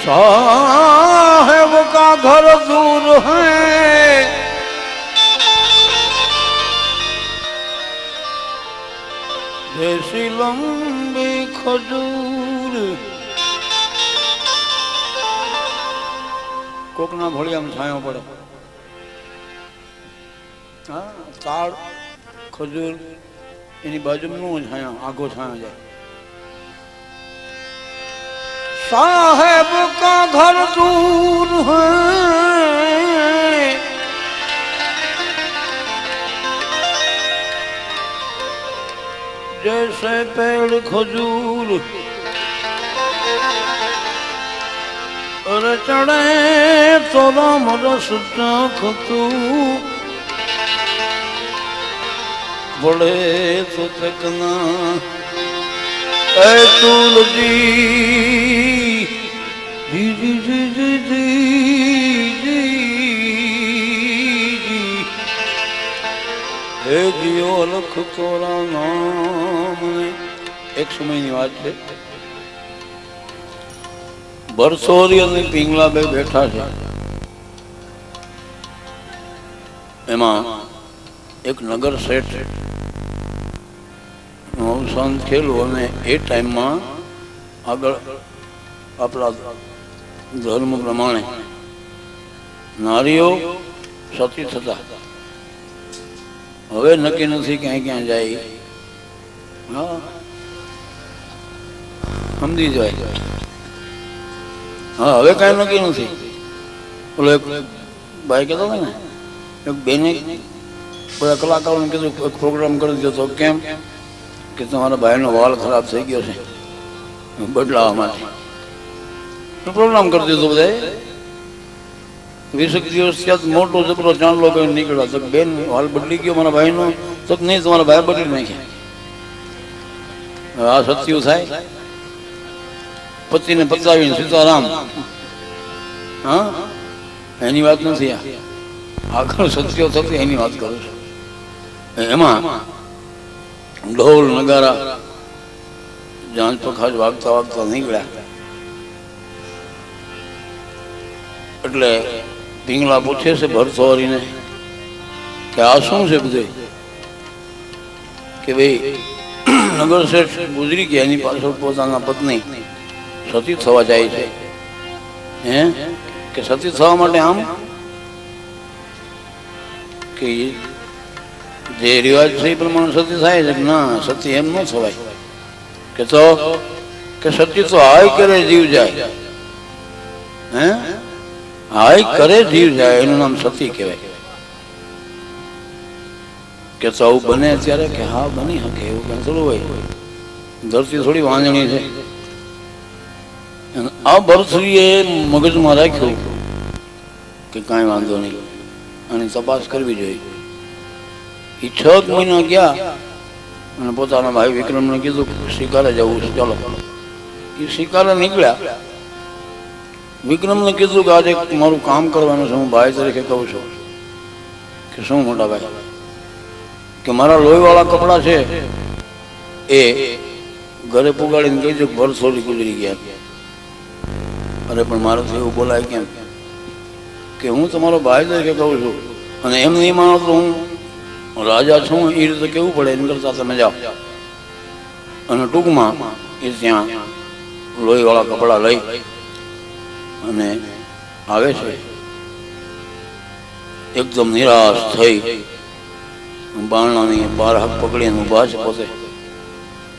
साहेब का घर दूर है जैसी लंबी खजूर કોકના ભળિયામાં છાંયો પડે હા તાળ ખજૂર એની બાજુમાં નો છાંયો આખો છાંયો જાય साहेब का घर दूर है जैसे पेड़ खजूर और चढ़े तो राम रस तू बड़े तो तकना ऐ तुलसी जी जी जी जी जी जी जी હે જીઓ લખ તોરા એક સમયની વાત છે. ભરસોરી અને પિંગલા બે બેઠા છે. એમાં એક નગર શેઠનું અવસાન થયેલું અને એ ટાઈમમાં આગળ આપણા ધર્મ પ્રમાણે નારીઓ સતી થતા. હવે નક્કી નથી ક્યાં ક્યાં જાય. સમજી જાય. હા, હવે કાંઈ નક્કી નથી. ઓલો એક ભાઈ કહેતો હતો ને, એક બેને બધા કલાકારોને કીધું પ્રોગ્રામ કરી દીધો તો કેમ? કે તમારા ભાઈનો વાળ ખરાબ થઈ ગયો છે. બદલાવા માટે. પ્રોગ્રામ કરી દીધો બધાએ. વીસેક દિવસ ત્યાં મોટો છોકરો ચાંદલો કઈ નીકળ્યો. તો બેન, હાલ બદલી ગયો મારા ભાઈનો. તો નહીં, તમારા ભાઈ બદલી નાખ્યા. આ સત્યું થાય. પતિને પતાવીને સીતારામ. હા? એની વાત નથી આ. આગળ સત્યો થતી એની વાત કરું છું. એમાં ઢોલ, નગારા જાંચ પખાજ વાગતા વાગતા નીકળ્યા. એટલે પિંગલા પૂછે છે ભરસવારીને કે આ શું છે બધું? કે ભાઈ, નગર શેઠ ગુજરી ગયા એની પાછળ પોતાના પત્ની. સતી થવા જાય છે. હે? કે સતી થવા માટે આમ? કે જે રિવાજ છે એ પ્રમાણે સતી થાય છે? કે ના, સતી એમ ન થવાય. કે તો, કે સતી તો હાય કરે જીવ જાય. હે? હાય, કરે જીવ જાય, એનું નામ સતી કહેવાય. કે સૌ બને ત્યારે કે હા, બની શકે એવું કઈ થોડું હોય. ધરતી થોડી વાંજણી છે. આ ભરસરીએ મગજમાં રાખ્યું કે કાંઈ વાંધો નહીં. અને તપાસ કરવી જોઈએ. એ છ મહિના ગયા અને પોતાના ભાઈ વિક્રમને કીધું શિકારે જવું છે, ચલો. એ શિકારે નીકળ્યા. વિક્રમને કીધું કે આજે મારું કામ કરવાનું છે. હું ભાઈ તરીકે કહું છું કે શું મોટા ભાઈ? કે મારા લોહીવાળા કપડાં છે એ ઘરે પુગાડીને કહી દે થોડી ગુજરી ગયા. અરે પણ મારાથી એવું બોલાય કેમ? કે હું તમારો ભાઈ તરીકે કહું છું. અને એમ નહીં માનો તો હું રાજા છું, એ રીતે કેવું પડે? એમ કરતા તમે જાઓ. અને ટૂંકમાં એ ત્યાં લોહીવાળા કપડાં લઈ અને આવે છે. એકદમ નિરાશ થઈ બારણાની બાર હાથ પકડીને ઊભા છે પોતે.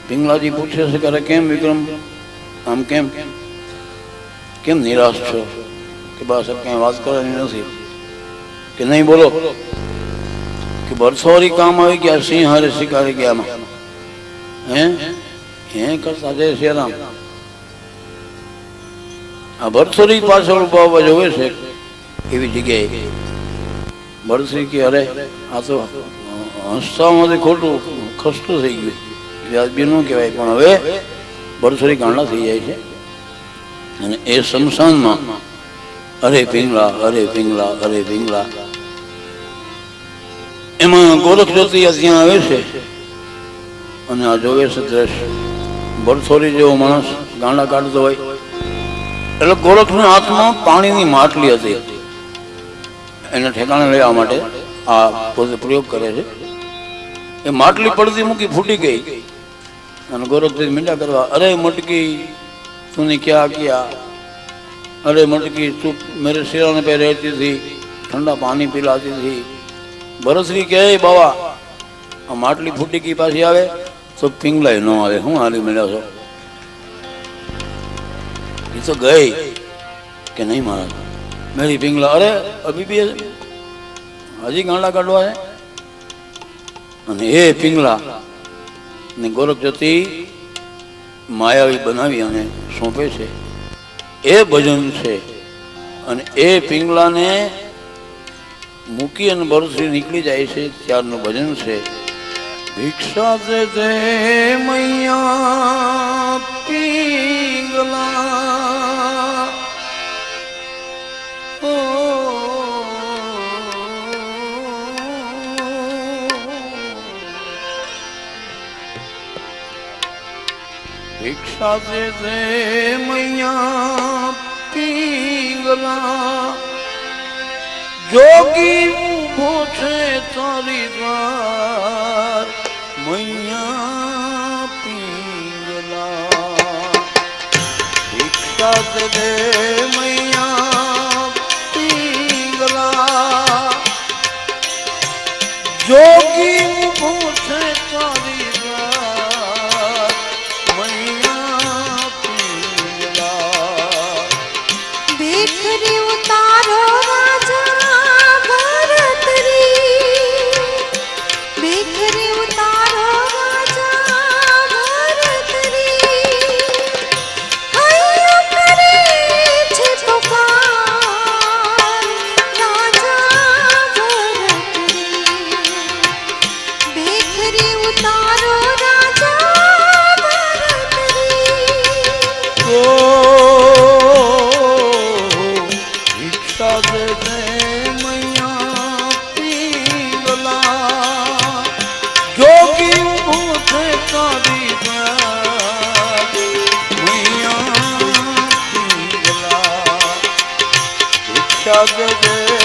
પિંગલાજી પૂછે છે કે કેમ વિક્રમ? આમ કેમ? કેમ નિરાશ છો? કે બસ સાહેબ ક્યાંય વાત કરવાની નથી? કે નહીં બોલો? કે બરસોરી કામ આવી ગયા સિંહ હારે શિકારી ગયા હે? હે? કરતા જય શ્રી રામ. આ ભરસોરી પાછળ ઊભા જોવે છે, એવી જગ્યાએ. ભરથરી કે અરે, આ તો હંસતામાંથી ખોટું ખસતું થઈ ગયું વ્યાજબી ન કહેવાય, પણ હવે ભરસોરી ગાંડા થઈ જાય છે. અને એ શમશાનમાં, અરે પિંગલા અરે પિંગલા અરે પિંગલા. એમાં ગોરખ જ્યોતિ ત્યાં આવે છે. અને આ જોવે છે દ્રશ્ય. ભરથોરી જેવો માણસ ગાંડા કાઢતો હોય એટલે ગોરખના હાથમાં પાણીની માટલી હતી. એને ઠેકાણે લેવા માટે આ પોતે પ્રયોગ કરે છે. એ માટલી પડતી મૂકી ફૂટી ગઈ. અને ગોરખભાઈ મીંડા કરવા, અરે મટકી તુને ક્યાં ક્યાં અરે મટકી, તું મેરે શિરાને પે રહેતી હતી, ઠંડા પાણી પીલાતી હતી. ભરતશ્રી કહે બાવા, આ માટલી ફૂટી ગઈ, પાછી આવે તો પિંગલાય ન આવે. હું હારી મળ્યા છો? એ તો ગઈ કે નહીં મહારાજ મેરી પિંગલા અરે, અભી બી હજી ગાંડા કાઢવા છે અને એ પિંગલા ને ગોરખ જ્યોતિ માયાવી બનાવી અને સોંપે છે. એ ભજન છે. અને એ પિંગલાને મૂકી અને બરસરી નીકળી જાય છે ત્યારનું ભજન છે. ભિક્ષા દે મૈયા પિંગલા દે દે મૈયા પિંગલા. જોગી ઊભો છે તારી દ્વાર, મૈયા પિંગલા. ભિક્ષા દે દે મૈયા પિંગલા. જોગી ભિક્ષા